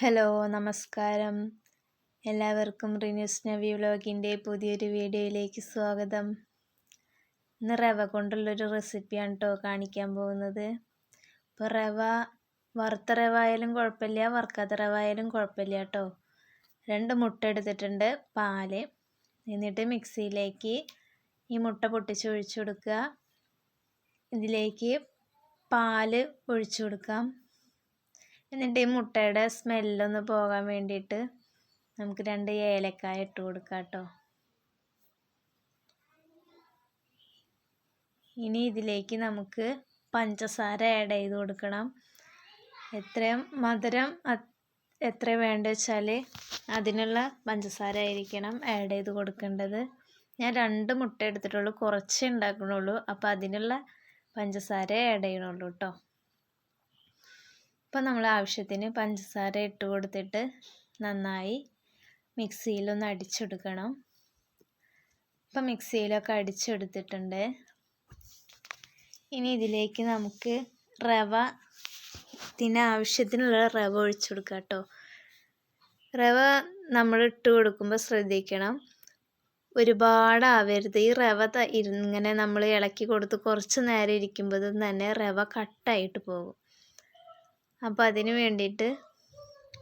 Hello നമസ്കാരം. എല്ലാവർക്കും റിന്യൂസ് നവി വ്ലോഗിന്റെ പുതിയൊരു വീഡിയോയിലേക്ക് സ്വാഗതം. ഇന്ന് റവ കൊണ്ടുള്ളൊരു റെസിപ്പിയാണ് കേട്ടോ കാണിക്കാൻ പോകുന്നത്. ഇപ്പോൾ റവ വറുത്ത റവ ആയാലും കുഴപ്പമില്ല വറുക്കാത്ത റവ ആയാലും കുഴപ്പമില്ല കേട്ടോ രണ്ട് മുട്ട എടുത്തിട്ടുണ്ട് പാൽ. എന്നിട്ട് മിക്സിയിലേക്ക് ഈ മുട്ട പൊട്ടിച്ച് ഒഴിച്ചു കൊടുക്കുക. ഇതിലേക്ക് പാൽ ഒഴിച്ചു കൊടുക്കാം. എന്നിട്ട് ഈ മുട്ടയുടെ സ്മെല്ലൊന്ന് പോകാൻ വേണ്ടിയിട്ട് നമുക്ക് രണ്ട് ഏലക്കായ ഇട്ട് കൊടുക്കാം കേട്ടോ. ഇനി ഇതിലേക്ക് നമുക്ക് പഞ്ചസാര ആഡ് ചെയ്ത് കൊടുക്കണം. എത്രയും മധുരം എത്ര വേണ്ട വെച്ചാൽ അതിനുള്ള പഞ്ചസാര ആയിരിക്കണം ആഡ് ചെയ്ത് കൊടുക്കേണ്ടത്. ഞാൻ രണ്ട് മുട്ട എടുത്തിട്ടുള്ളൂ കുറച്ച് ഉണ്ടാക്കണുള്ളൂ. അപ്പോൾ അതിനുള്ള പഞ്ചസാര ആഡ് ചെയ്യണുള്ളൂ കേട്ടോ. ഇപ്പം നമ്മൾ ആവശ്യത്തിന് പഞ്ചസാര ഇട്ട് കൊടുത്തിട്ട് നന്നായി മിക്സിയിലൊന്ന് അടിച്ചെടുക്കണം. ഇപ്പം മിക്സിയിലൊക്കെ അടിച്ചെടുത്തിട്ടുണ്ട്. ഇനി ഇതിലേക്ക് നമുക്ക് റവ ഇതിന് ആവശ്യത്തിനുള്ള റവ ഒഴിച്ചു കൊടുക്കുക കേട്ടോ. റവ നമ്മൾ ഇട്ട് കൊടുക്കുമ്പോൾ ശ്രദ്ധിക്കണം. ഒരുപാട് ആവരുത്. ഈ റവ ഇങ്ങനെ നമ്മൾ ഇളക്കി കൊടുത്ത് കുറച്ച് നേരം ഇരിക്കുമ്പോൾ തന്നെ റവ കട്ടായിട്ട് പോകും. അപ്പോൾ അതിന് വേണ്ടിയിട്ട്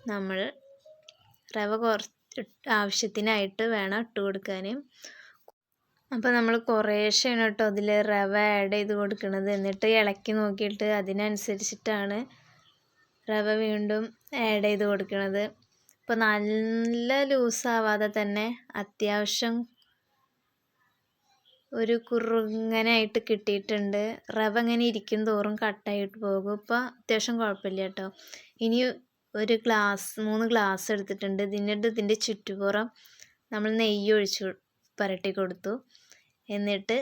നമ്മൾ റവ കുറച്ച് ആവശ്യത്തിനായിട്ട് വേണം ഇട്ട് കൊടുക്കാൻ അപ്പോൾ നമ്മൾ കുറേശ്ശെയാണ് കേട്ടോ അതിൽ റവ ആഡ് ചെയ്ത് കൊടുക്കുന്നത് എന്നിട്ട് ഇളക്കി നോക്കിയിട്ട് അതിനനുസരിച്ചിട്ടാണ് റവ വീണ്ടും ആഡ് ചെയ്ത് കൊടുക്കുന്നത് ഇപ്പോൾ നല്ല ലൂസാവാതെ തന്നെ അത്യാവശ്യം ഒരു കുറുങ്ങനായിട്ട് കിട്ടിയിട്ടുണ്ട്. റവ ഇങ്ങനെ ഇരിക്കും തോറും കട്ടായിട്ട് പോകും. ഇപ്പോൾ അത്യാവശ്യം കുഴപ്പമില്ല കേട്ടോ. ഇനി ഒരു ഗ്ലാസ് മൂന്ന് ഗ്ലാസ് എടുത്തിട്ടുണ്ട്. ഇതിന്റെ ഇതിന്റെ ചുറ്റുപുറം നമ്മൾ നെയ്യ് ഒഴിച്ചു പുരട്ടി കൊടുത്തു. എന്നിട്ട്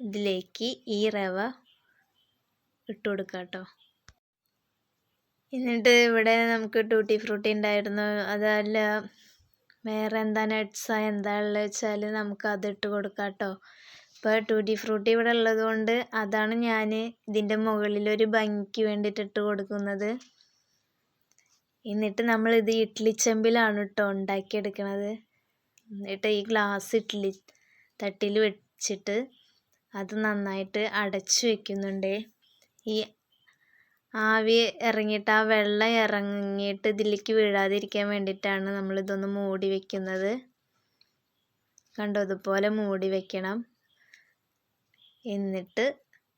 ഇതിലേക്ക് ഈ റവ ഇട്ട് കൊടുക്കാം കേട്ടോ. എന്നിട്ട് ഇവിടെ നമുക്ക് ടൂട്ടി ഫ്രൂട്ടി ഉണ്ടായിരുന്നു. അതല്ല വേറെ എന്താ നട്ട്സാ എന്താ ഉള്ളത് വെച്ചാൽ നമുക്ക് അതിട്ട് കൊടുക്കാം കേട്ടോ ഇപ്പോൾ ടൂട്ടി ഫ്രൂട്ടി ഇവിടെ ഉള്ളത് കൊണ്ട് അതാണ് ഞാൻ ഇതിന്റെ മുകളിലൊരു ഭംഗിക്ക് വേണ്ടിയിട്ട് ഇട്ട് കൊടുക്കുന്നത്. എന്നിട്ട് നമ്മൾ ഇത് ഇഡ്ഡലി ചെമ്പിലാണ് കേട്ടോ ഉണ്ടാക്കിയെടുക്കണത്. എന്നിട്ട് ഈ ഗ്ലാസ് ഇഡ്ഡലി തട്ടിൽ വെച്ചിട്ട് അത് നന്നായിട്ട് അടച്ചു വെക്കുന്നുണ്ട്. ഈ ആവി ഇറങ്ങിയിട്ട് ആ വെള്ളം ഇറങ്ങിയിട്ട് ഇതിലേക്ക് വീഴാതിരിക്കാൻ വേണ്ടിയിട്ടാണ് നമ്മളിതൊന്ന് മൂടി വെക്കുന്നത്. കണ്ടോ? ഇതുപോലെ മൂടി വെക്കണം. എന്നിട്ട്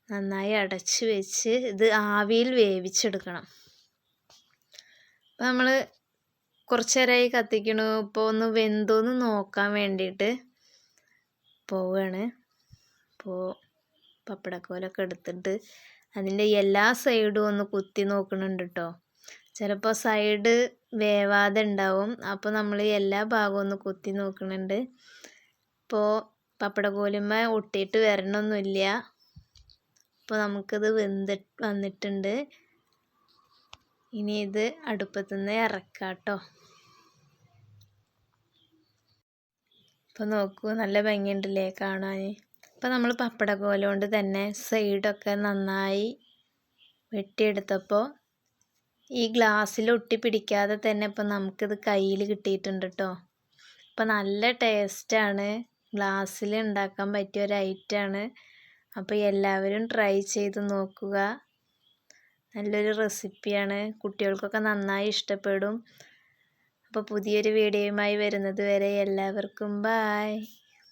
നന്നായി അടച്ച് വെച്ച് ഇത് ആവിയിൽ വേവിച്ചെടുക്കണം. അപ്പം നമ്മൾ കുറച്ച് നേരമായി കത്തിക്കണു. ഇപ്പോൾ ഒന്ന് വെന്തോന്ന് നോക്കാൻ വേണ്ടിയിട്ട് പോവുകയാണ് അപ്പോൾ പപ്പടക്കോലൊക്കെ എടുത്തിട്ട് അതിന്റെ എല്ലാ സൈഡും ഒന്ന് കുത്തി നോക്കുന്നുണ്ട് കേട്ടോ ചിലപ്പോൾ സൈഡ് വേവാതെ ഉണ്ടാവും. അപ്പോൾ നമ്മൾ എല്ലാ ഭാഗവും ഒന്ന് കുത്തി നോക്കുന്നുണ്ട് ഇപ്പോൾ പപ്പടക്കോലുമ്മ ഒട്ടിയിട്ട് വരണമൊന്നുമില്ല അപ്പോൾ നമുക്കിത് വെന്ത് വന്നിട്ടുണ്ട്. ഇനി ഇത് അടുപ്പത്തു നിന്ന് ഇറക്കാം കേട്ടോ ഇപ്പോൾ നോക്കൂ നല്ല ഭംഗിയുണ്ടല്ലേ കാണാൻ അപ്പോൾ നമ്മൾ പപ്പടക്കോല കൊണ്ട് തന്നെ സൈഡൊക്കെ നന്നായി വെട്ടിയെടുത്തപ്പോൾ ഈ ഗ്ലാസ്സിൽ ഒട്ടി പിടിക്കാതെ തന്നെ ഇപ്പോൾ നമുക്കിത് കയ്യിൽ കിട്ടിയിട്ടുണ്ട് കേട്ടോ അപ്പോൾ നല്ല ടേസ്റ്റാണ് ഗ്ലാസ്സിൽ ഉണ്ടാക്കാൻ പറ്റിയ ഒരു ഐറ്റമാണ് അപ്പോൾ എല്ലാവരും ട്രൈ ചെയ്ത് നോക്കുക. നല്ലൊരു റെസിപ്പിയാണ് കുട്ടികൾക്കൊക്കെ നന്നായി ഇഷ്ടപ്പെടും. അപ്പോൾ പുതിയൊരു വീഡിയോയുമായി വരുന്നത് വരെ എല്ലാവർക്കും ബായ്